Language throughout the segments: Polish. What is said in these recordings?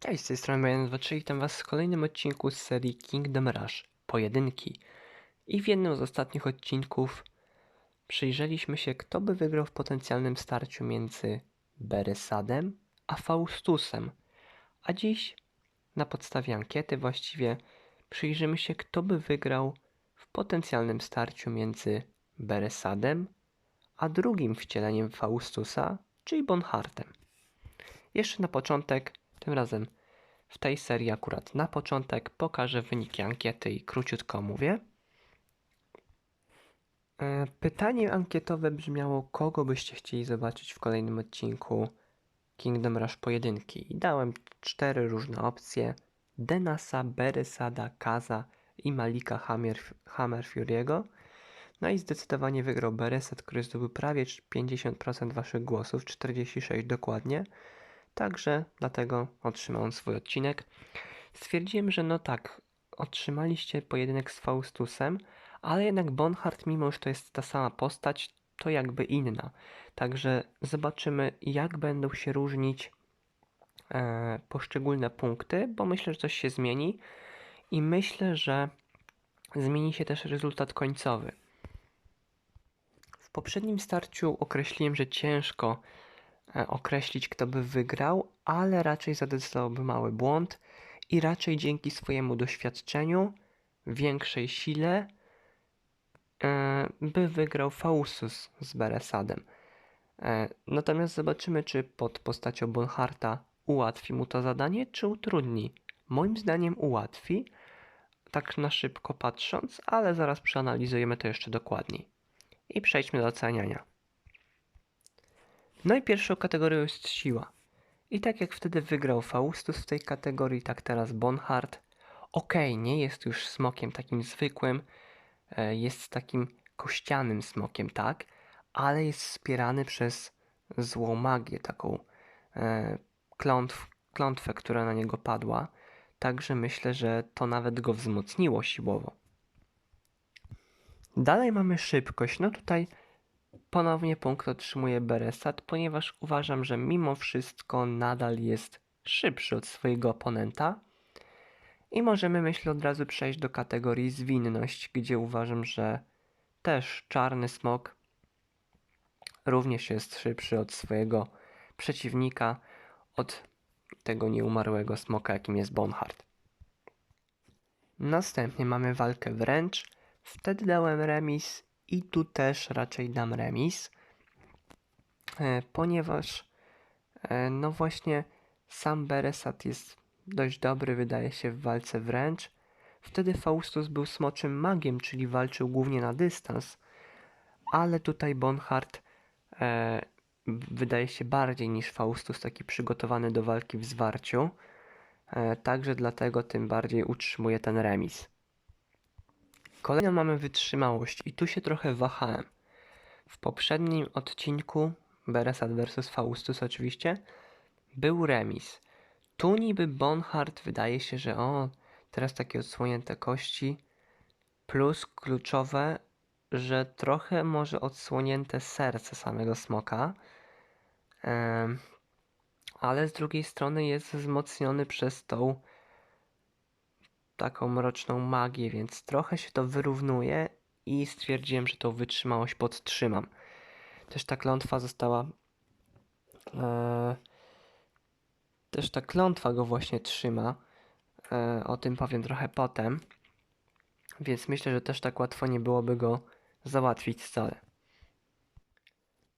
Cześć, z tej strony Majan 23 witam was w kolejnym odcinku z serii Kingdom Rush Pojedynki. I w jednym z ostatnich odcinków przyjrzeliśmy się, kto by wygrał w potencjalnym starciu między Beresadem a Faustusem. A dziś, na podstawie ankiety właściwie, przyjrzymy się, kto by wygrał w potencjalnym starciu między Beresadem a drugim wcieleniem Faustusa, czyli Bonhartem. Jeszcze na początek, tym razem w tej serii akurat na początek pokażę wyniki ankiety i króciutko omówię. E, Pytanie ankietowe brzmiało, kogo byście chcieli zobaczyć w kolejnym odcinku Kingdom Rush Pojedynki. I dałem cztery różne opcje. Denasa, Beresada, Kaza i Malika Hammer, Hammer Fury'ego. No i zdecydowanie wygrał Beresad, który zdobył prawie 50% waszych głosów, 46 dokładnie. Także dlatego otrzymał swój odcinek. Stwierdziłem, że no tak, otrzymaliście pojedynek z Faustusem, ale jednak Bonhart, mimo że to jest ta sama postać, to jakby inna. Także zobaczymy, jak będą się różnić e, poszczególne punkty, bo myślę, że coś się zmieni i myślę, że zmieni się też rezultat końcowy. W poprzednim starciu określiłem, że ciężko określić, kto by wygrał, ale raczej zadecydowałby mały błąd i raczej dzięki swojemu doświadczeniu, większej sile, e, by wygrał Faustus z Beresadem. E, Natomiast zobaczymy, czy pod postacią Bonharta ułatwi mu to zadanie, czy utrudni. Moim zdaniem ułatwi, tak na szybko patrząc, ale zaraz przeanalizujemy to jeszcze dokładniej. I przejdźmy do oceniania. No i pierwszą kategorią jest siła. I tak jak wtedy wygrał Faustus w tej kategorii, tak teraz Bonhart. Okej, nie jest już smokiem takim zwykłym, e, jest takim kościanym smokiem, tak, ale jest wspierany przez złą magię, taką e, klątw, klątwę, która na niego padła. Także myślę, że to nawet go wzmocniło siłowo. Dalej mamy szybkość. No tutaj ponownie punkt otrzymuje Beresat, ponieważ uważam, że mimo wszystko nadal jest szybszy od swojego oponenta. I możemy, myślę, od razu przejść do kategorii zwinność, gdzie uważam, że też czarny smok również jest szybszy od swojego przeciwnika, od tego nieumarłego smoka, jakim jest Bonhart. Następnie mamy walkę wręcz. Wtedy dałem remis i tu też raczej dam remis, e, ponieważ e, no właśnie sam Beresat jest dość dobry, wydaje się, w walce wręcz. Wtedy Faustus był smoczym magiem, czyli walczył głównie na dystans, ale tutaj Bonhart e, wydaje się bardziej niż Faustus taki przygotowany do walki w zwarciu. E, także dlatego tym bardziej utrzymuje ten remis. Kolejną mamy wytrzymałość i tu się trochę wahałem. W poprzednim odcinku Beresat vs Faustus oczywiście był remis. Tu niby Bonhart wydaje się, że o, teraz takie odsłonięte kości plus kluczowe, że trochę może odsłonięte serce samego smoka. Ale z drugiej strony jest wzmocniony przez tą taką mroczną magię, więc trochę się to wyrównuje i stwierdziłem, że tą wytrzymałość podtrzymam. Też ta klątwa została. E, też ta klątwa go właśnie trzyma. E, o tym powiem trochę potem. Więc myślę, że też tak łatwo nie byłoby go załatwić wcale.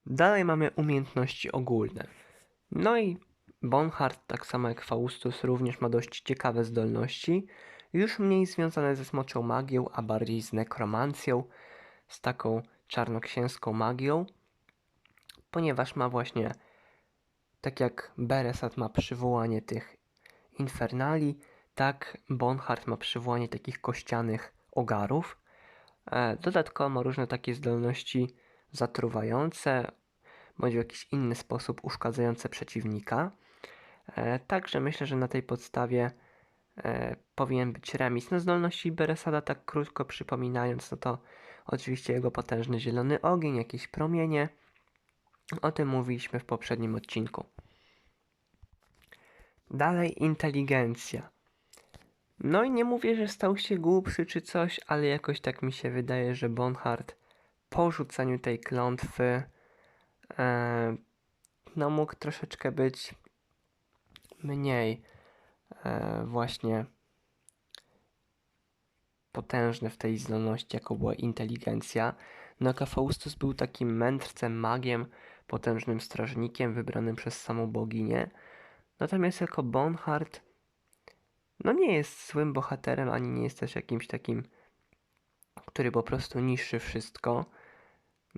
Dalej mamy umiejętności ogólne. No i Bonhart, tak samo jak Faustus, również ma dość ciekawe zdolności, już mniej związane ze smoczą magią, a bardziej z nekromancją, z taką czarnoksięską magią, ponieważ ma właśnie, tak jak Beresat ma przywołanie tych infernali, tak Bonhart ma przywołanie takich kościanych ogarów. E, Dodatkowo ma różne takie zdolności zatruwające, bądź w jakiś inny sposób uszkadzające przeciwnika. E, Także myślę, że na tej podstawie e, powinien być remis. No zdolności Beresada tak krótko przypominając, no to oczywiście jego potężny zielony ogień, jakieś promienie. O tym mówiliśmy w poprzednim odcinku. Dalej inteligencja. No i nie mówię, że stał się głupszy czy coś, ale jakoś tak mi się wydaje, że Bonhart po rzucaniu tej klątwy e, no mógł troszeczkę być mniej właśnie potężny w tej zdolności, jaką była inteligencja. No a był takim mędrcem, magiem, potężnym strażnikiem wybranym przez samą boginię. Natomiast jako Bonhart no nie jest złym bohaterem, ani nie jest też jakimś takim, który po prostu niszczy wszystko.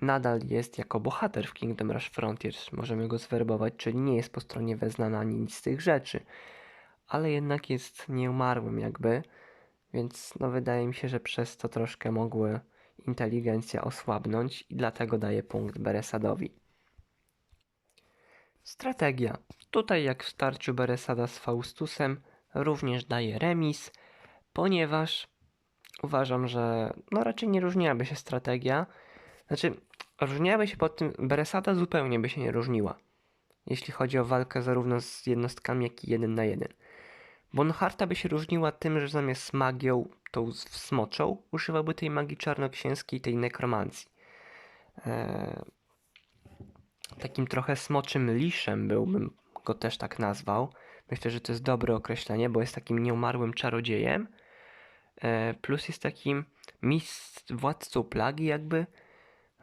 Nadal jest jako bohater w Kingdom Rush Frontiers. Możemy go zwerbować, czyli nie jest po stronie Weznana ani nic z tych rzeczy. Ale jednak jest nieumarłym jakby, więc no wydaje mi się, że przez to troszkę mogły inteligencja osłabnąć i dlatego daję punkt Beresadowi. Strategia. Tutaj jak w starciu Beresada z Faustusem również daje remis, ponieważ uważam, że no raczej nie różniłaby się strategia. Znaczy, różniłaby się pod tym, Beresada zupełnie by się nie różniła, jeśli chodzi o walkę zarówno z jednostkami, jak i jeden na jeden. Bonharta by się różniła tym, że zamiast magią, tą smoczą, używałby tej magii czarnoksięskiej, tej nekromancji. Eee, takim trochę smoczym liszem byłbym go też tak nazwał. Myślę, że to jest dobre określenie, bo jest takim nieumarłym czarodziejem. E, plus jest takim mistrz, władcą plagi jakby.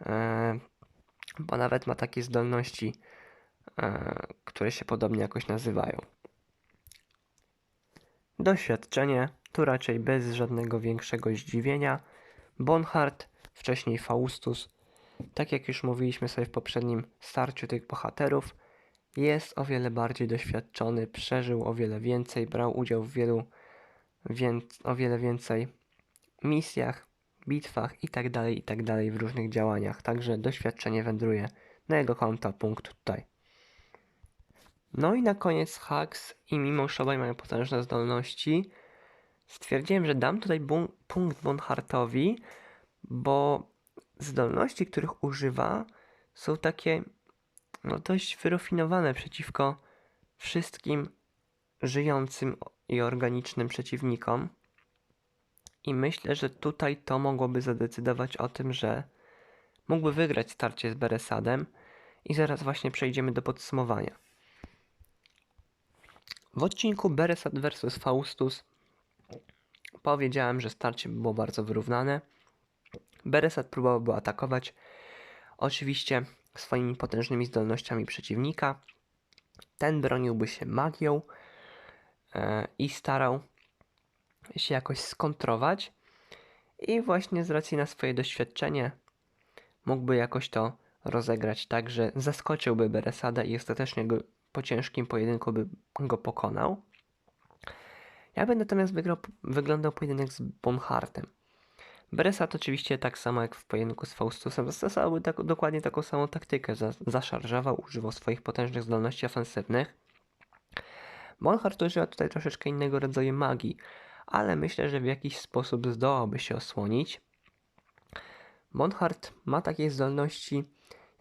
E, bo nawet ma takie zdolności, e, które się podobnie jakoś nazywają. Doświadczenie, tu raczej bez żadnego większego zdziwienia. Bonhart, wcześniej Faustus. Tak jak już mówiliśmy sobie w poprzednim starciu tych bohaterów, jest o wiele bardziej doświadczony, przeżył o wiele więcej, brał udział w wielu, o wiele więcej misjach, bitwach itd., tak itd. Tak w różnych działaniach. Także doświadczenie wędruje na jego konto, punkt tutaj. No i na koniec Hacks i mimo że obaj mają potężne zdolności, stwierdziłem, że dam tutaj punkt Bonhartowi, bo zdolności, których używa, są takie no, dość wyrafinowane przeciwko wszystkim żyjącym i organicznym przeciwnikom. I myślę, że tutaj to mogłoby zadecydować o tym, że mógłby wygrać starcie z Beresadem i zaraz właśnie przejdziemy do podsumowania. W odcinku Beresad vs Faustus powiedziałem, że starcie było bardzo wyrównane. Beresad próbował atakować. Oczywiście swoimi potężnymi zdolnościami przeciwnika. Ten broniłby się magią e, i starał się jakoś skontrować. I właśnie z racji na swoje doświadczenie mógłby jakoś to rozegrać tak, że zaskoczyłby Beresada i ostatecznie go, po ciężkim pojedynku by go pokonał. Ja bym natomiast wygrał, wyglądał pojedynek z Bonhartem. Beresat oczywiście tak samo jak w pojedynku z Faustusem zastosował tak, dokładnie taką samą taktykę. Zaszarżował, używał swoich potężnych zdolności ofensywnych. Bonhart używa tutaj troszeczkę innego rodzaju magii, ale myślę, że w jakiś sposób zdołałby się osłonić. Bonhart ma takie zdolności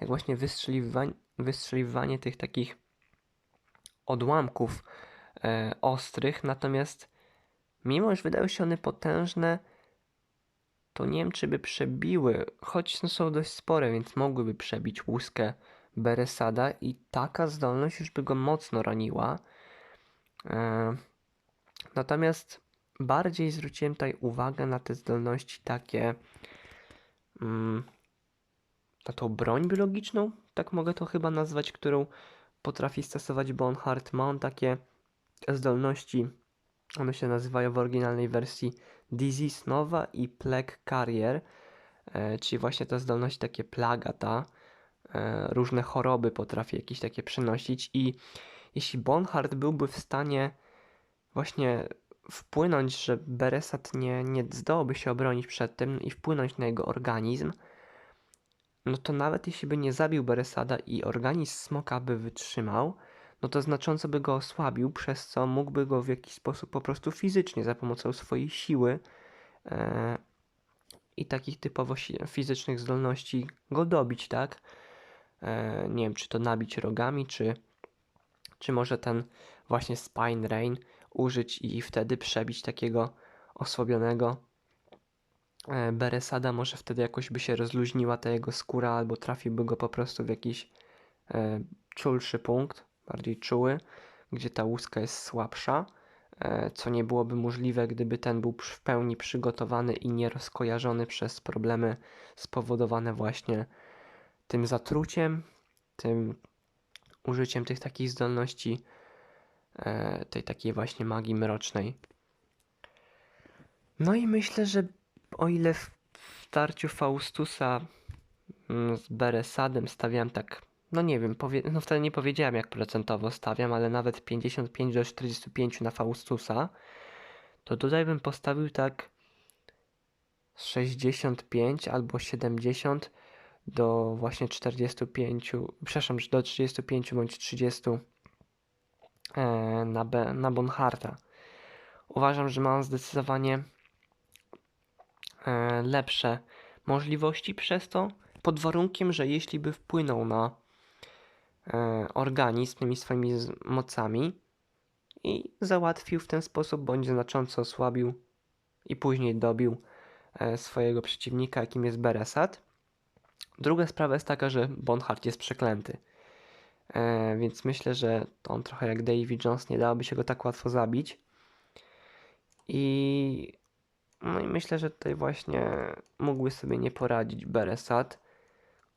jak właśnie wystrzeliwanie, wystrzeliwanie tych takich odłamków e, ostrych, natomiast mimo, że wydają się one potężne, to nie wiem, czy by przebiły, choć no są dość spore, więc mogłyby przebić łuskę Beresada i taka zdolność już by go mocno raniła. E, natomiast bardziej zwróciłem tutaj uwagę na te zdolności takie mm, na tą broń biologiczną, tak mogę to chyba nazwać, którą potrafi stosować Bonhart. Ma on takie zdolności, one się nazywają w oryginalnej wersji Disease Nova i Plague Carrier, e, czyli właśnie ta zdolność takie plaga ta, e, różne choroby potrafi jakieś takie przynosić i jeśli Bonhart byłby w stanie właśnie wpłynąć, że Beresat nie, nie zdołałby się obronić przed tym i wpłynąć na jego organizm, no to nawet jeśli by nie zabił Beresada i organizm smoka by wytrzymał, no to znacząco by go osłabił, przez co mógłby go w jakiś sposób po prostu fizycznie za pomocą swojej siły e, i takich typowo fizycznych zdolności go dobić, tak? E, nie wiem, czy to nabić rogami, czy czy może ten właśnie Spine Rain użyć i wtedy przebić takiego osłabionego Beresada. Może wtedy jakoś by się rozluźniła ta jego skóra, albo trafiłby go po prostu w jakiś e, czulszy punkt, bardziej czuły, gdzie ta łuska jest słabsza, e, co nie byłoby możliwe, gdyby ten był w pełni przygotowany i nie rozkojarzony przez problemy spowodowane właśnie tym zatruciem, tym użyciem tych takich zdolności, e, tej takiej właśnie magii mrocznej. No i myślę, że o ile w starciu Faustusa mm, z Beresadem stawiam tak, no nie wiem, no wtedy nie powiedziałem jak procentowo stawiam, ale nawet 55 do 45 na Faustusa, to tutaj bym postawił tak 65 albo 70 do właśnie 45, przepraszam, do 35 bądź 30 e, na, na Bonharta. Uważam, że ma on zdecydowanie lepsze możliwości przez to, pod warunkiem, że jeśli by wpłynął na e, organizm tymi swoimi mocami i załatwił w ten sposób, bądź znacząco osłabił i później dobił swojego przeciwnika, jakim jest Beresat, Druga sprawa jest taka, że Bonhart jest przeklęty. E, więc myślę, że on trochę jak Davy Jones nie dałoby się go tak łatwo zabić. I, no i myślę, że tutaj właśnie mógłby sobie nie poradzić Beresat,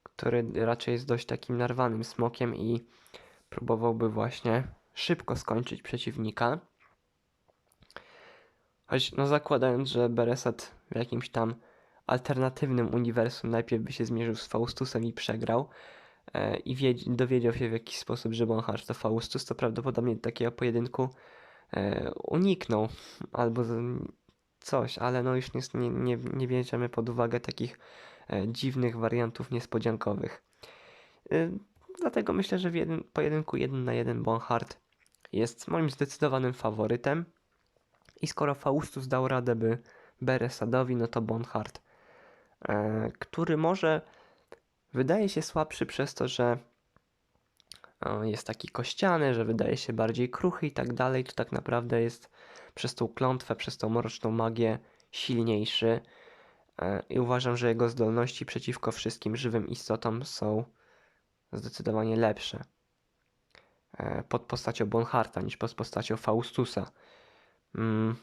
który raczej jest dość takim narwanym smokiem i próbowałby właśnie szybko skończyć przeciwnika. Choć no zakładając, że Beresat w jakimś tam alternatywnym uniwersum najpierw by się zmierzył z Faustusem i przegrał e, i dowiedział się w jakiś sposób, że Bonhardt to Faustus, to prawdopodobnie takiego pojedynku e, uniknął albo coś, ale no już nie, nie, nie bierzemy pod uwagę takich e, dziwnych wariantów niespodziankowych. Dlatego myślę, że w jednym, pojedynku 1 na 1 Bonhardt jest moim zdecydowanym faworytem. I skoro Faustus dał radę, by Beresadowi, no to Bonhardt E, który może wydaje się słabszy przez to, że jest taki kościany, że wydaje się bardziej kruchy i tak dalej, to tak naprawdę jest przez tą klątwę, przez tą mroczną magię silniejszy e, i uważam, że jego zdolności przeciwko wszystkim żywym istotom są zdecydowanie lepsze pod postacią Bonharta niż pod postacią Faustusa. Mm,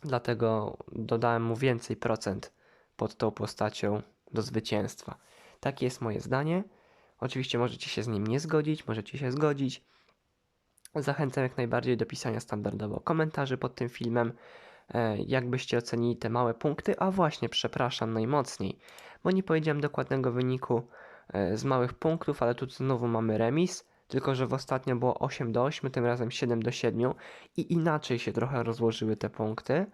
dlatego dodałem mu więcej procent pod tą postacią do zwycięstwa. Takie jest moje zdanie. Oczywiście możecie się z nim nie zgodzić, możecie się zgodzić. Zachęcam jak najbardziej do pisania standardowo komentarzy pod tym filmem, e, jakbyście ocenili te małe punkty. A właśnie, przepraszam najmocniej, bo nie powiedziałem dokładnego wyniku e, z małych punktów, ale tu znowu mamy remis, tylko że w ostatnio było 8 do 8, tym razem 7 do 7 i inaczej się trochę rozłożyły te punkty.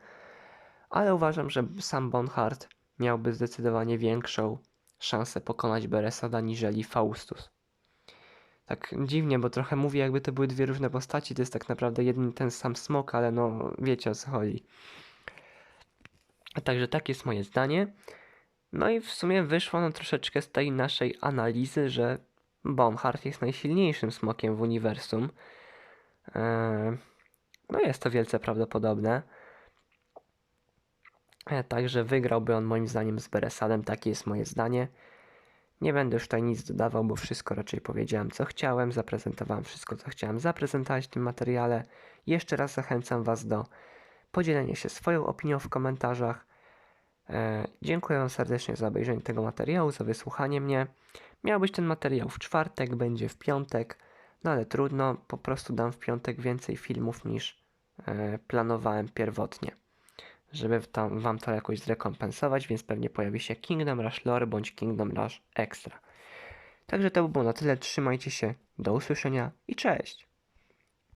Ale uważam, że sam Bonhart miałby zdecydowanie większą szansę pokonać Beresada niżeli Faustus. Tak dziwnie, bo trochę mówię, jakby to były dwie różne postaci. To jest tak naprawdę jeden ten sam smok, ale no wiecie o co chodzi. Także tak jest moje zdanie. No i w sumie wyszło no troszeczkę z tej naszej analizy, że Bonhart jest najsilniejszym smokiem w uniwersum. Eee, no jest to wielce prawdopodobne. E, także wygrałby on moim zdaniem z Beresadem, takie jest moje zdanie. Nie będę już tutaj nic dodawał, bo wszystko raczej powiedziałem co chciałem, zaprezentowałem wszystko co chciałem zaprezentować w tym materiale. Jeszcze raz zachęcam Was do podzielenia się swoją opinią w komentarzach. E, dziękuję Wam serdecznie za obejrzenie tego materiału, za wysłuchanie mnie. Miał być ten materiał w czwartek, będzie w piątek, no ale trudno, po prostu dam w piątek więcej filmów niż e, planowałem pierwotnie żeby tam, wam to jakoś zrekompensować, więc pewnie pojawi się Kingdom Rush Lore bądź Kingdom Rush Extra. Także to by było na tyle. Trzymajcie się, do usłyszenia i cześć!